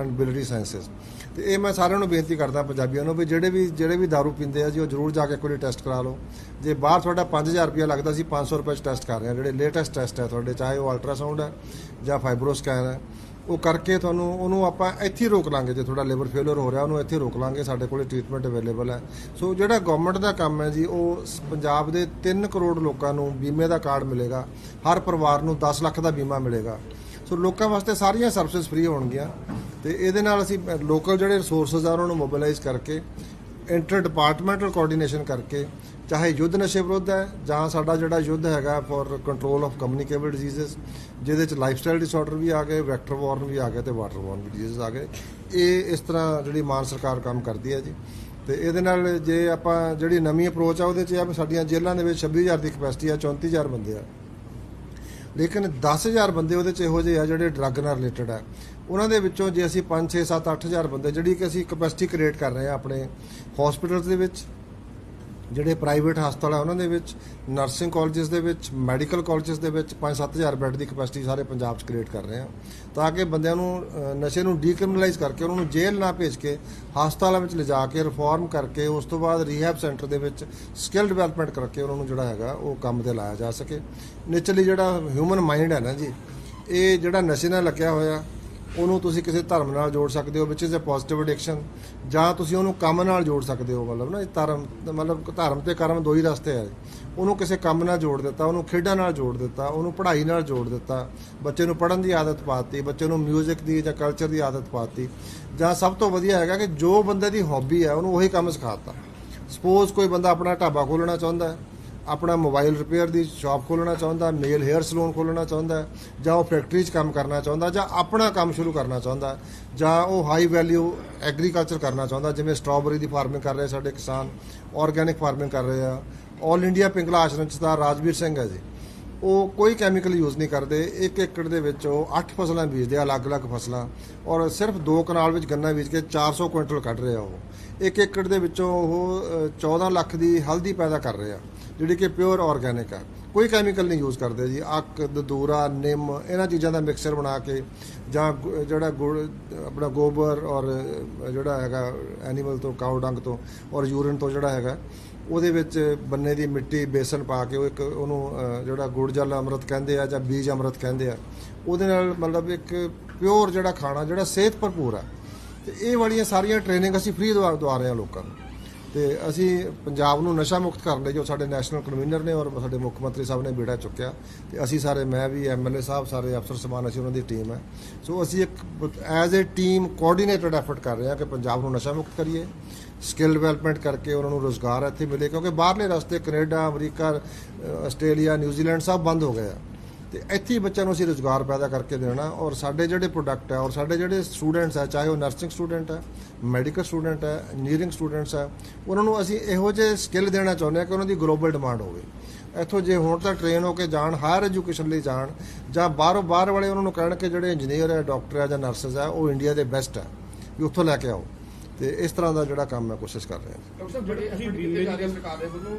and biliary sciences ਤੇ ਇਹ ਮੈਂ ਸਾਰਿਆਂ ਨੂੰ ਬੇਨਤੀ ਕਰਦਾ ਪੰਜਾਬੀਆਂ ਨੂੰ ਵੀ ਜਿਹੜੇ ਵੀ ਜਿਹੜੇ ਵੀ दारू ਪੀਂਦੇ ਆ ਜੀ, ਉਹ ਜ਼ਰੂਰ ਜਾ ਕੇ ਇੱਕ ਵਾਰੀ ਟੈਸਟ ਕਰਾ ਲਓ। ਜੇ ਬਾਹਰ ਤੁਹਾਡਾ 5000 ਰੁਪਇਆ ਲੱਗਦਾ ਸੀ 500 ਰੁਪਏ ਚ ਟੈਸਟ ਕਰ ਰਹੇ ਆ ਜਿਹੜੇ ਲੇਟੈਸਟ ਟੈਸਟ ਹੈ ਤੁਹਾਡੇ, ਚਾਹੇ ਉਹ ਅਲਟਰਾਸਾਊਂਡ ਹੈ ਜਾਂ ਫਾਈਬਰੋਸਕੈਨ ਹੈ। ਉਹ ਕਰਕੇ ਤੁਹਾਨੂੰ ਉਹਨੂੰ ਆਪਾਂ ਇੱਥੇ ਹੀ ਰੋਕ ਲਾਂਗੇ, ਜੇ ਤੁਹਾਡਾ ਲਿਵਰ ਫੇਲਰ ਹੋ ਰਿਹਾ, ਉਹਨੂੰ ਇੱਥੇ ਰੋਕ ਲਾਂਗੇ, ਸਾਡੇ ਕੋਲੇ ਟ੍ਰੀਟਮੈਂਟ ਅਵੇਲੇਬਲ ਹੈ। ਸੋ ਜਿਹੜਾ ਗਵਰਨਮੈਂਟ ਦਾ ਕੰਮ ਹੈ ਜੀ, ਉਹ ਪੰਜਾਬ ਦੇ 3 ਕਰੋੜ ਲੋਕਾਂ ਨੂੰ ਬੀਮੇ ਦਾ ਕਾਰਡ ਮਿਲੇਗਾ। ਹਰ ਪਰਿਵਾਰ ਨੂੰ 10 ਲੱਖ ਦਾ ਬੀਮਾ ਮਿਲੇਗਾ। ਸੋ ਲੋਕਾਂ ਵਾਸਤੇ ਸਾਰੀਆਂ ਸਰਵਿਸਿਜ਼ ਫ੍ਰੀ ਹੋਣਗੀਆਂ। ਤੇ ਇਹਦੇ ਨਾਲ ਅਸੀਂ ਲੋਕਲ ਜਿਹੜੇ ਰਿਸੋਰਸਸ ਆ, ਉਹਨਾਂ ਨੂੰ ਮੋਬਿਲਾਈਜ਼ ਕਰਕੇ ਇੰਟਰ ਡਿਪਾਰਟਮੈਂਟਲ ਕੋਆਰਡੀਨੇਸ਼ਨ ਕਰਕੇ ਚਾਹੇ ਯੁੱਧ ਨਸ਼ੇ ਵਿਰੁੱਧ ਹੈ, ਜਾਂ ਸਾਡਾ ਜਿਹੜਾ ਯੁੱਧ ਹੈਗਾ for control of communicable diseases ਜਿਹਦੇ ਚ ਲਾਈਫ ਸਟਾਈਲ ਡਿਸਆਰਡਰ ਵੀ ਆ ਗਏ ਵੈਕਟਰ ਬੋਰਨ ਵੀ ਆ ਗਏ ਤੇ ਵਾਟਰ ਬੋਰਨ ਵੀ ਡਿਜ਼ੀਜ਼ ਆ ਗਏ। ਇਹ ਇਸ ਤਰ੍ਹਾਂ ਜਿਹੜੀ ਮਾਨ ਸਰਕਾਰ ਕੰਮ ਕਰਦੀ ਹੈ ਜੀ। ਤੇ ਇਹਦੇ ਨਾਲ ਜੇ ਆਪਾਂ ਜਿਹੜੀ ਨਵੀਂ ਅਪਰੋਚ ਆ, ਉਹਦੇ ਚ ਆ ਵੀ ਸਾਡੀਆਂ ਜੇਲ੍ਹਾਂ ਦੇ ਵਿੱਚ 26000 ਦੀ ਕਪੈਸਿਟੀ ਆ 34000 ਬੰਦੇ ਆ। ਲੇਕਿਨ 10000 ਬੰਦੇ ਉਹਦੇ ਚ ਇਹੋ ਜਿਹੇ ਆ ਜਿਹੜੇ ਡਰੱਗ ਨਾਲ ਰਿਲੇਟਡ ਆ। ਉਹਨਾਂ ਦੇ ਵਿੱਚੋਂ ਜੇ ਅਸੀਂ 5 6 7 8000 ਬੰਦੇ, ਜਿਹੜੀ ਕਿ ਅਸੀਂ ਕਪੈਸਿਟੀ ਕ੍ਰੀਏਟ ਕਰ ਰਹੇ ਆ ਆਪਣੇ ਹਸਪੀਟਲਸ ਦੇ ਵਿੱਚ ਜਿਹੜੇ ਪ੍ਰਾਈਵੇਟ ਹਸਪਤਾਲ ਆ ਉਹਨਾਂ ਦੇ ਵਿੱਚ, ਨਰਸਿੰਗ ਕਾਲਜਸ ਦੇ ਵਿੱਚ, ਮੈਡੀਕਲ ਕਾਲਜਸ ਦੇ ਵਿੱਚ 5-7000 ਬੈੱਡ ਦੀ ਕਪੈਸਿਟੀ ਸਾਰੇ ਪੰਜਾਬ 'ਚ ਕ੍ਰੀਏਟ ਕਰ ਰਹੇ ਆ। ਤਾਂ ਕਿ ਬੰਦਿਆਂ ਨੂੰ ਨਸ਼ੇ ਨੂੰ ਡੀਕ੍ਰਿਮੀਨਲਾਈਜ਼ ਕਰਕੇ ਉਹਨਾਂ ਨੂੰ ਜੇਲ੍ਹ ਨਾ ਭੇਜ ਕੇ ਹਸਪਤਾਲਾਂ ਵਿੱਚ ਲਿਜਾ ਕੇ ਰਿਫਾਰਮ ਕਰਕੇ, ਉਸ ਤੋਂ ਬਾਅਦ ਰੀਹੈਬ ਸੈਂਟਰ ਦੇ ਵਿੱਚ ਸਕਿੱਲ ਡਿਵੈਲਪਮੈਂਟ ਕਰਕੇ ਉਹਨਾਂ ਨੂੰ ਜਿਹੜਾ ਹੈਗਾ ਉਹ ਕੰਮ ਤੇ ਲਾਇਆ ਜਾ ਸਕੇ। ਨੇਚਰਲੀ ਜਿਹੜਾ ਹਿਊਮਨ ਮਾਈਂਡ ਹੈ ਨਾ ਜੀ, ਇਹ ਜਿਹੜਾ ਨਸ਼ੇ ਨਾਲ ਲੱਗਿਆ ਹੋਇਆ ਉਹਨੂੰ ਤੁਸੀਂ ਕਿਸੇ ਧਰਮ ਨਾਲ ਜੋੜ ਸਕਦੇ ਹੋ ਵਿਚ ਇਜ਼ ਅ ਪੋਜ਼ਿਟਿਵ ਐਡਿਕਸ਼ਨ ਜਾਂ ਤੁਸੀਂ ਉਹਨੂੰ ਕੰਮ ਨਾਲ ਜੋੜ ਸਕਦੇ ਹੋ, ਮਤਲਬ ਨਾ, ਇਹ ਧਰਮ, ਮਤਲਬ ਧਰਮ ਤੇ ਕਰਮ ਦੋ ਹੀ ਰਸਤੇ ਆ। ਉਹਨੂੰ ਕਿਸੇ ਕੰਮ ਨਾਲ ਜੋੜ ਦਿੱਤਾ, ਉਹਨੂੰ ਖੇਡਾਂ ਨਾਲ ਜੋੜ ਦਿੱਤਾ, ਉਹਨੂੰ ਪੜ੍ਹਾਈ ਨਾਲ ਜੋੜ ਦਿੱਤਾ, ਬੱਚੇ ਨੂੰ ਪੜ੍ਹਨ ਦੀ ਆਦਤ ਪਾਤੀ, ਬੱਚੇ ਨੂੰ 뮤직 ਦੀ ਜਾਂ ਕਲਚਰ ਦੀ ਆਦਤ ਪਾਤੀ, ਜਾਂ ਸਭ ਤੋਂ ਵਧੀਆ ਹੈਗਾ ਕਿ ਜੋ ਬੰਦੇ ਦੀ ਹੌਬੀ ਹੈ, ਉਹਨੂੰ ਉਹੀ ਕੰਮ ਸਿਖਾਤਾ। ਸਪੋਜ਼ ਕੋਈ ਬੰਦਾ ਆਪਣਾ ਢਾਬਾ ਖੋਲਣਾ ਚਾਹੁੰਦਾ ਹੈ ਆਪਣਾ ਮੋਬਾਈਲ ਰਿਪੇਅਰ ਦੀ ਸ਼ਾਪ ਖੋਲਣਾ ਚਾਹੁੰਦਾ ਮੇਲ ਹੇਅਰ ਸਲੂਨ ਖੋਲਣਾ ਚਾਹੁੰਦਾ ਜਾਂ ਉਹ ਫੈਕਟਰੀ 'ਚ ਕੰਮ ਕਰਨਾ ਚਾਹੁੰਦਾ ਜਾਂ ਆਪਣਾ ਕੰਮ ਸ਼ੁਰੂ ਕਰਨਾ ਚਾਹੁੰਦਾ ਜਾਂ ਉਹ ਹਾਈ ਵੈਲਿਊ ਐਗਰੀਕਲਚਰ ਕਰਨਾ ਚਾਹੁੰਦਾ ਜਿਵੇਂ ਸਟ੍ਰਾਬੇਰੀ ਦੀ ਫਾਰਮਿੰਗ ਕਰ ਰਹੇ ਸਾਡੇ ਕਿਸਾਨ ਆਰਗੈਨਿਕ ਫਾਰਮਿੰਗ ਕਰ ਰਹੇ ਆ। 올 ਇੰਡੀਆ ਪਿੰਗਲਾ ਆਸ਼ਰਮ 'ਚ ਤਾਂ ਰਾਜਵੀਰ ਸਿੰਘ ਹੈ ਜੀ। ਉਹ ਕੋਈ ਕੈਮੀਕਲ ਯੂਜ਼ ਨਹੀਂ ਕਰਦੇ ਇੱਕ ਏਕੜ ਦੇ ਵਿੱਚ ਉਹ 8 ਫਸਲਾਂ ਬੀਜਦੇ ਆ ਅਲੱਗ-ਅਲੱਗ ਫਸਲਾਂ ਔਰ ਸਿਰਫ ਦੋ ਕਨਾਲ ਵਿੱਚ ਗੰਨਾ ਬੀਜ ਕੇ 400 ਕੁਇੰਟਲ ਕੱਢ ਰਿਹਾ ਉਹ। ਇੱਕ ਏਕੜ ਦੇ ਵਿੱਚੋਂ ਉਹ ਅ, 14 ਲੱਖ ਦੀ ਹਲਦੀ ਪੈਦਾ ਕਰ ਰਿਹਾ ਜਿਹੜੀ ਕਿ ਪਿਓਰ ਆਰਗੈਨਿਕ ਆ। ਕੋਈ ਕੈਮੀਕਲ ਨਹੀਂ ਯੂਜ਼ ਕਰਦੇ ਜੀ। ਅੱਕ, ਦਦੂਰਾ, ਨਿੰਮ, ਇਹਨਾਂ ਚੀਜ਼ਾਂ ਦਾ ਮਿਕਸਚਰ ਬਣਾ ਕੇ ਜਾਂ ਗੁ- ਜਿਹੜਾ ਗੁੜ, ਆਪਣਾ ਗੋਬਰ ਔਰ ਜਿਹੜਾ ਹੈਗਾ ਐਨੀਮਲ ਤੋਂ ਕਾਊ ਡੰਗ ਤੋਂ ਔਰ ਯੂਰਿਨ ਤੋਂ ਜਿਹੜਾ ਹੈਗਾ, ਉਹਦੇ ਵਿੱਚ ਬੰਨੇ ਦੀ ਮਿੱਟੀ, ਬੇਸਨ ਪਾ ਕੇ ਉਹ ਇੱਕ ਉਹਨੂੰ ਜਿਹੜਾ ਗੁੜ ਜਲ ਅੰਮ੍ਰਿਤ ਕਹਿੰਦੇ ਆ ਜਾਂ ਬੀਜ ਅੰਮ੍ਰਿਤ ਕਹਿੰਦੇ ਆ, ਉਹਦੇ ਨਾਲ ਮਤਲਬ ਇੱਕ ਪਿਓਰ ਜਿਹੜਾ ਖਾਣਾ, ਜਿਹੜਾ ਸਿਹਤ ਭਰਪੂਰ ਆ। ਤੇ ਇਹ ਵਾਲੀਆਂ ਸਾਰੀਆਂ ਟ੍ਰੇਨਿੰਗ ਅਸੀਂ ਫ੍ਰੀ ਦਵਾ ਦਵਾ ਰਹੇ ਹਾਂ ਲੋਕਾਂ ਨੂੰ। ਤੇ ਅਸੀਂ ਪੰਜਾਬ ਨੂੰ ਨਸ਼ਾ ਮੁਕਤ ਕਰਨ ਲਈ ਜੋ ਸਾਡੇ ਨੈਸ਼ਨਲ ਕਨਵੀਨਰ ਨੇ ਔਰ ਸਾਡੇ ਮੁੱਖ ਮੰਤਰੀ ਸਾਹਿਬ ਨੇ ਬੀੜਾ ਚੁੱਕਿਆ, ਤੇ ਅਸੀਂ ਸਾਰੇ, ਮੈਂ ਵੀ ਐਮਐਲਏ ਸਾਹਿਬ, ਸਾਰੇ ਅਫਸਰ ਸਮਾਨ, ਅਸੀਂ ਉਹਨਾਂ ਦੀ ਟੀਮ ਹੈ। ਸੋ ਅਸੀਂ ਇੱਕ as a team coordinated effort ਕਰ ਰਹੇ ਹਾਂ ਕਿ ਪੰਜਾਬ ਨੂੰ ਨਸ਼ਾ ਮੁਕਤ ਕਰੀਏ ਸਕਿੱਲ ਡਿਵੈਲਪਮੈਂਟ ਕਰਕੇ ਉਹਨਾਂ ਨੂੰ ਰੋਜ਼ਗਾਰ ਇੱਥੇ ਮਿਲੇ, ਕਿਉਂਕਿ ਬਾਹਰਲੇ ਰਸਤੇ ਕੈਨੇਡਾ, ਅਮਰੀਕਾ ਆਸਟ੍ਰੇਲੀਆ, ਨਿਊਜ਼ੀਲੈਂਡ ਸਭ ਬੰਦ ਹੋ ਗਏ ਆ। ਤੇ ਇੱਥੇ ਹੀ ਬੱਚਿਆਂ ਨੂੰ ਅਸੀਂ ਰੋਜ਼ਗਾਰ ਪੈਦਾ ਕਰਕੇ ਦੇਣਾ ਔਰ ਸਾਡੇ ਜਿਹੜੇ ਪ੍ਰੋਡਕਟ ਹੈ ਔਰ ਸਾਡੇ ਜਿਹੜੇ ਸਟੂਡੈਂਟਸ ਹੈ ਚਾਹੇ ਉਹ ਨਰਸਿੰਗ ਸਟੂਡੈਂਟ ਹੈ ਮੈਡੀਕਲ ਸਟੂਡੈਂਟ ਹੈ ਇੰਜੀਨੀਅਰਿੰਗ ਸਟੂਡੈਂਟਸ ਹੈ ਉਹਨਾਂ ਨੂੰ ਅਸੀਂ ਇਹੋ ਜਿਹੇ ਸਕਿੱਲ ਦੇਣਾ ਚਾਹੁੰਦੇ ਹਾਂ ਕਿ ਉਹਨਾਂ ਦੀ ਗਲੋਬਲ ਡਿਮਾਂਡ ਹੋਵੇ। ਇੱਥੋਂ ਜੇ ਹੁਣ ਤਾਂ ਟ੍ਰੇਨ ਹੋ ਕੇ ਜਾਣ ਹਾਇਰ ਐਜੂਕੇਸ਼ਨ ਲਈ ਜਾਣ ਜਾਂ ਬਾਹਰੋਂ ਬਾਹਰ ਵਾਲੇ ਉਹਨਾਂ ਨੂੰ ਕਹਿਣ ਕਿ ਜਿਹੜੇ ਇੰਜੀਨੀਅਰ ਹੈ ਡਾਕਟਰ ਹੈ ਜਾਂ ਨਰਸਸ ਹੈ ਉਹ ਇੰਡੀਆ ਦੇ ਬੈਸਟ ਹੈ ਵੀ ਉੱਥੋਂ ਲੈ ਕੇ ਆਓ। ਤੇ ਇਸ ਤਰ੍ਹਾਂ ਦਾ ਜਿਹੜਾ ਕੰਮ ਮੈਂ ਕੋਸ਼ਿਸ਼ ਕਰ ਰਿਹਾ। ਡਾਕਟਰ ਸਾਹਿਬ ਜਿਹੜੇ ਜਾ ਰਹੇ ਆ ਸਰਕਾਰ ਦੇ ਵੱਲੋਂ